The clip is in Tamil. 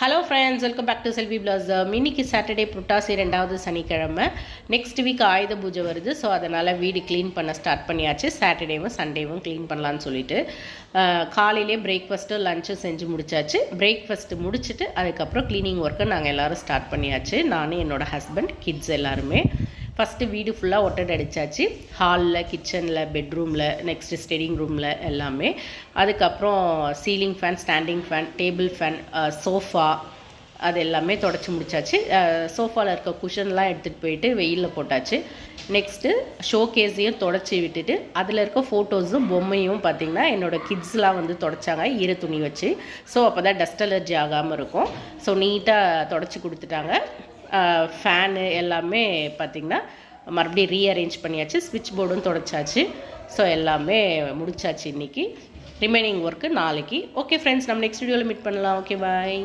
Hello friends welcome back to Selvi பிளாஸ் இன்னைக்கு சாட்டர்டே புட்டாசி ரெண்டாவது சனிக்கிழமை. நெக்ஸ்ட் வீக் ஆயுத பூஜை வருது. ஸோ அதனால் வீடு க்ளீன் பண்ண ஸ்டார்ட் பண்ணியாச்சு. சாட்டர்டேவும் சண்டேவும் க்ளீன் பண்ணலான்னு சொல்லிட்டு காலையிலே பிரேக்ஃபாஸ்ட்டும் லஞ்சும் செஞ்சு முடிச்சாச்சு. பிரேக்ஃபாஸ்ட்டு முடிச்சுட்டு அதுக்கப்புறம் க்ளீனிங் ஒர்க்கை நாங்கள் எல்லோரும் ஸ்டார்ட் பண்ணியாச்சு. நானும் என்னோட ஹஸ்பண்ட் கிட்ஸ் எல்லாருமே. ஃபஸ்ட்டு வீடு ஃபுல்லாக ஒட்டடை அடித்தாச்சு ஹாலில் கிச்சனில் பெட்ரூமில் நெக்ஸ்ட்டு ஸ்டெடிங் ரூமில் எல்லாமே. அதுக்கப்புறம் ceiling fan standing fan table fan sofa அது எல்லாமே தொடச்சி முடிச்சாச்சு. சோஃபாவில் இருக்க குஷன்லாம் எடுத்துகிட்டு போயிட்டு வெயிலில் போட்டாச்சு. நெக்ஸ்ட்டு ஷோ கேஸையும் தொடச்சி விட்டுட்டு அதில் இருக்க ஃபோட்டோஸும் பொம்மையும் பார்த்திங்கன்னா என்னோடய கிட்ஸ்லாம் வந்து தொடச்சாங்க. ஈர துணி வச்சு. ஸோ அப்போ தான் டஸ்ட் அலர்ஜி ஆகாமல் இருக்கும் ஸோ நீட்டாக தொடச்சி கொடுத்துட்டாங்க. ஃபேனு எல்லாமே பார்த்திங்கன்னா மறுபடியும் ரீஅரேஞ்ச் பண்ணியாச்சு ஸ்விட்ச் போர்டும் தொடச்சாச்சு. ஸோ எல்லாமே முடிச்சாச்சு இன்றைக்கி ரிமைனிங் ஒர்க்கு நாளைக்கு. ஓகே ஃப்ரெண்ட்ஸ் நம்ம நெக்ஸ்ட் வீடியோவில் மீட் பண்ணலாம். Okay bye